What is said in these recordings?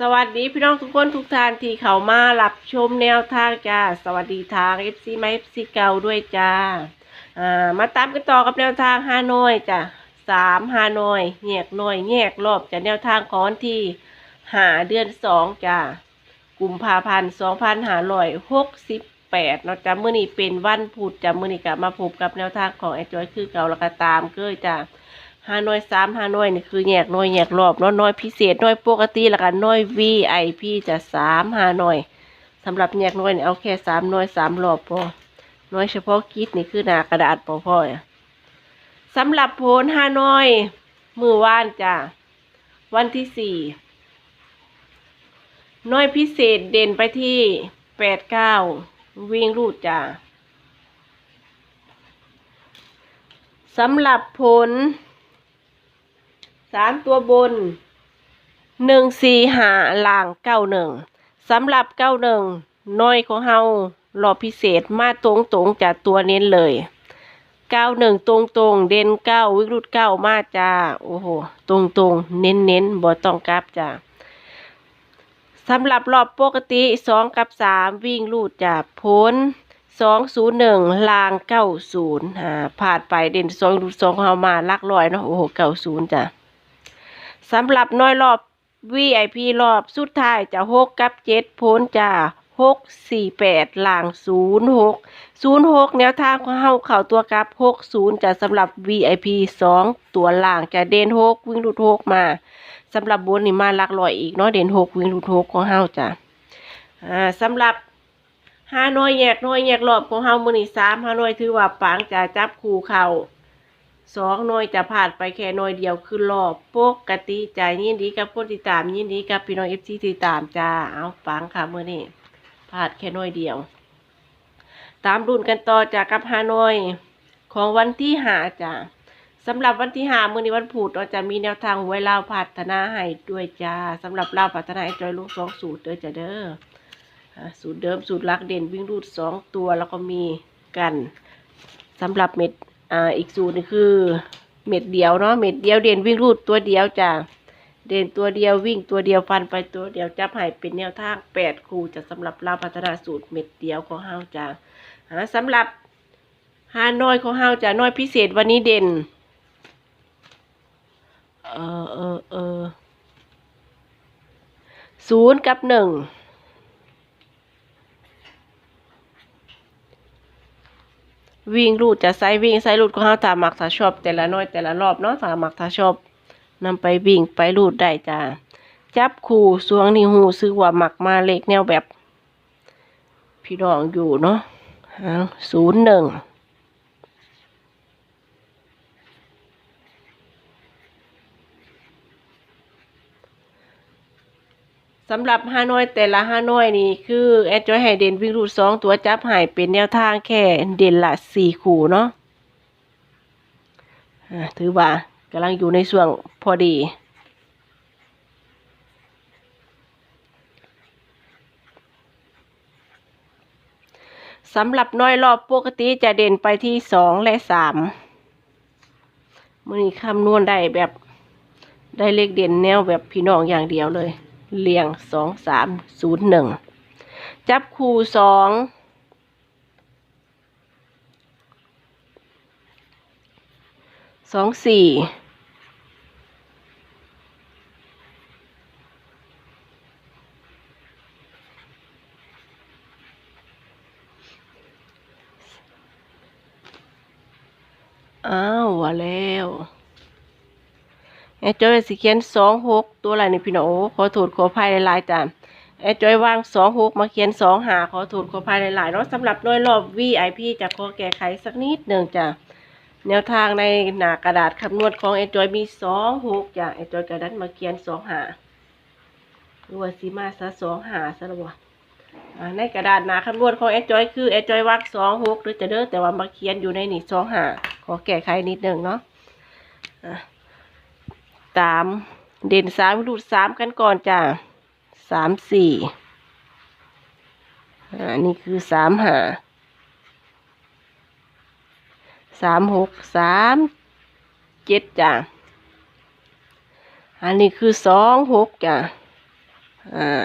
สวัสดีพี่น้องทุกคนทุกท่านที่เข้ามารับชมแนวทางจ้าสวัสดีทาง FC มา FC เก่าด้วยจ้าอ่ามาตามกันต่อกับแนวทางฮานอยจ้ะสามฮานอยแยกหน่อยแยกรอบจากแนวทางของวันที่หาเดือนสองจ้ากุมภาพันธ์สองพันห้าร้อยหกสิบแปดเนาะจ้ะมื้อนี้เป็นวันพุธจ้ะมื้อนี้ก็มาพบกับแนวทางของไอจอยคือเก่าแล้วก็ตามเก้ยจ้ะ ฮานอยสามฮานอยนี่คือแยกน้อยแยกรอบเนาะน้อยพิเศษน้อยปกติแล้วก็น้อย VIP จะสามฮานอยสำหรับแยกน้อยเนี่ยเอาแค่สามน้อยสามรอบพอน้อยเฉพาะกิจนี่คือหนากระดาษพอพ่อะสำหรับโพนฮานอยมือว่านจ้ะวันที่สี่น้อยพิเศษเด่นไปที่แปดเก้าวิ่งรูดจ้ะสำหรับผล สามตัวบนหนึ่งสี่หาล่างเก้าหนึ่งสำหรับเก้าหนึ่งน้อยของเฮารอบพิเศษมาตรงตรงจากตัวเน้นเลยเก้าหนึ่งตรงตรงเด่นเก้าวิกรุดเก้ามาจ้าโอ้โหตรงตรงเน้นเน้นบ่ต้องกลับจ้าสำหรับรอบปกติสองกับสามวิ่งลูดจากพ้นสองศูนย์หนึ่งลางเก้าศูนย์อ่าผ่านไปเด่นสองรูดสองของเฮามาลักลอยเนาะโอ้โหเก้าศูนย์จ้ะ สำหรับน้อยรอบ VIP รอบสุดท้ายจะหกกับเจ็ดพ้นจะหกสี่แปดหลังศูนย์หกศูนย์หกแนวทางของเฮาเข่าตัวกับหกศูนย์จะสำหรับ VIP สองตัวหลังจะเด่นหกวิ่งหลุดหกมาสำหรับบนนี่มาหลักลอยอีกเนาะเด่นหกวิ่งหลุดหกของเฮาจ้ะอ่าสำหรับห้าน้อยแยกน้อยแยกรอบของเฮามือนี่สามห้าน้อยถือว่าปังจะจับคู่เข่า สองหน่วยจะผ่านไปแค่หน่วยเดียวคือรอบปกติใจายินดีกับคนติดตามยินดีกับพี่น้องเอฟซีติดตามจ้าเอาฟังค่ะเมื่อนี้ผ่านแค่หน่วยเดียว ตามรุ่นกันต่อจากกับฮานอยของวันที่หาจ้าสำหรับวันที่หามื่อนี้วันพุธเราจะมีแนวทางไว้เล่าพัฒนาให้ด้วยจ้าสำหรับเล่าพัฒนาให้จอยลูกสองสูตรเด้อจ้าเด้อสูตรเดิมสูตรลักเด่นวิ่งรูดสองตัวแล้วก็มีกันสำหรับเม็ด อ่าอีกสูตรนึงคือ เม็ดเดียวเนาะเม็ดเดียวเด่นวิ่งรูดตัวเดียวจ้ะเด่นตัวเดียววิ่งตัวเดียวฟันไปตัวเดียวจับให้เป็นแนวทางแปดครูจะสำหรับเราพัฒนาสูตรเม็ดเดียวของเฮาจ้ะอ่าสำหรับฮานอยของเฮาจ้ะน้อยพิเศษวันนี้เด่นเออเออเออศูนย์กับหนึ่ง วิ่งรูดจะไซวิ่งไซรูดก็ห้าตามมักถ้าชอบ แต่ละน้อยแต่ละรอบเนาะถ้ามักถ้าชอบนำไปวิ่งไปรูดได้จ้าจับคู่สวงนี่หูซื้อว่าหมักมาเล็กแนวแบบ พี่ดองอยู่เนาะศูนย์หนึ่ง สำหรับฮานอยแต่ละฮานอยนี่คือแอดจอยให้เด่นวิ่งรูดสองตัวจับหายเป็นแนวทางแค่เด่นละสี่คู่เนาะถือว่ากำลังอยู่ในช่วงพอดีสำหรับน้อยรอบปกติจะเด่นไปที่สองและสามมือนี้คำนวณได้แบบได้เลขเด่นแนวแบบพี่น้องอย่างเดียวเลย เรียงสองสามศูนย์หนึ่งจับคู่สองสองสี่อ้าวว่าแล้ว แอดจอยสิเขียนสองหกตัวอะไรนี่พี่น้องโอ้ขอโทษขออภัยหลายๆจ้ะแอดจอยวางสองหกมาเขียนสองหาขอโทษขออภัยหลายๆเนาะสำหรับด้วยรอบ VIP จะขอแก้ไขสักนิดหนึ่งจ้ะแนวทางในหนากระดาษคำนวณของแอดจอยมีสองหกจ้ะแอดจอยกระดาษมาเขียนสองหาหรือว่าสีมาซะสองหาซะละบ่อ่าในกระดาษหนาคำนวณของแอดจอยคือแอดจอยวางสองหกหรือจะเด้อแต่ว่ามาเขียนอยู่ในนี่สองหาขอแก้ไขนิดหนึ่งเนาะ สามเด่นสามรูดสามกันก่อนจ้ะสามสี่อันนี้คือสามหาสามหกสามเจ็ดจ้ะอันนี้คือสองหกจ้ะอ่า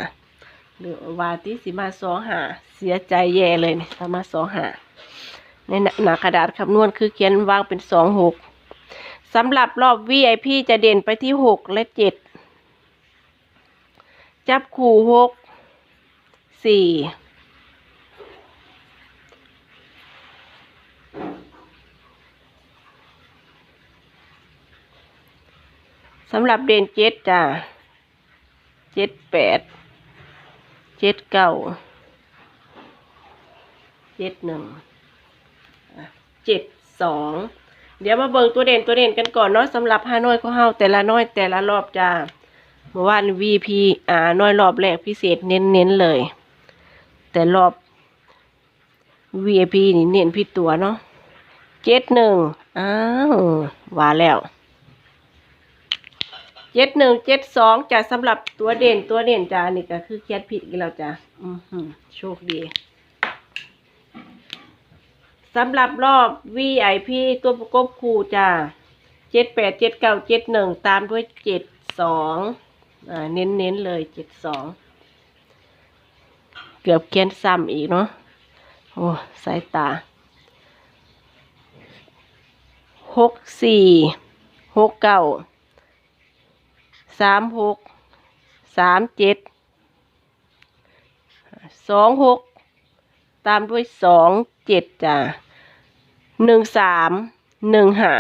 หรือวาที่สิมาสองหาเสียใจแย่เลยเนี่ยมาสองหาในหน้าหน้ากระดาษคำนวณคือเขียนวางเป็นสองหก สำหรับรอบ VIP จะเด่นไปที่หกและเจ็ดจับคู่หกสี่สำหรับเด่นเจ็ดจ้ะเจ็ดแปดเจ็ดเก้าเจ็ดหนึ่งเจ็ดสอง เดี๋ยวมาเบิ่งตัวเด่นตัวเด่นกันก่อนเนาะสำหรับฮานอยของเฮาแต่ละน้อยแต่ละรอบจ้าเมื่อวาน VP อ่าน้อยรอบแรกพิเศษเน้นๆเลย แต่รอบ VIP นี่เน้นผิดตัวเนาะเจ็ดหนึ่งอ้าวว่าแล้วเจ็ดหนึ่งเจ็ดสองจะสำหรับตัวเด่นตัวเด่นจ้านี่ก็คือเขียนผิดกันแล้วจ้ะอือหือโชคดี สำหรับรอบ VIP ตัวประกบคู่จ้าเจ็ดแปดเจ็ดเก้าเจ็ดหนึ่งตามด้วยเจ็ดสองอ่าเน้นเน้นๆเลยเจ็ดสองเกือบเขียนซ้ำอีกเนาะโอ้สายตาหกสี่หกเก้าสามหกสามเจ็ดสองหกตามด้วยสองเจ็ดจ้ะ หนึ่งสามหนึ่งหา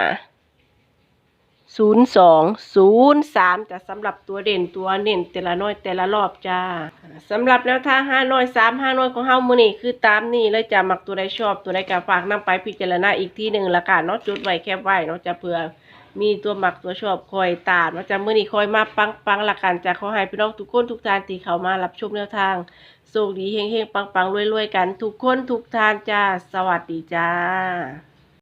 ศูนย์สองศูนย์สามจะสำหรับตัวเด่นตัวเน่นแต่ละน้อยแต่ละรอบจ้าสำหรับแนวทางห้าน้อยสามห้าน้อยของเฮามือนี่คือตามนี่เลยจะมักตัวใดชอบตัวใดก็ฝากนำไปพิจารณาอีกที่หนึ่งละกันเนาะจุดไว้แคบไว้เนาะจะเผื่อ มีตัวหมักตัวชอบคอยตามว่าจะมื่อนี้คอยมาปังปังหลักการจะขอให้พี่น้องทุกคนทุกทานตีเขามารับชมแนวทางโชคดีเฮงๆปังปังๆรวยๆกัน ทุกคนทุกทานจ้า สวัสดีจ้า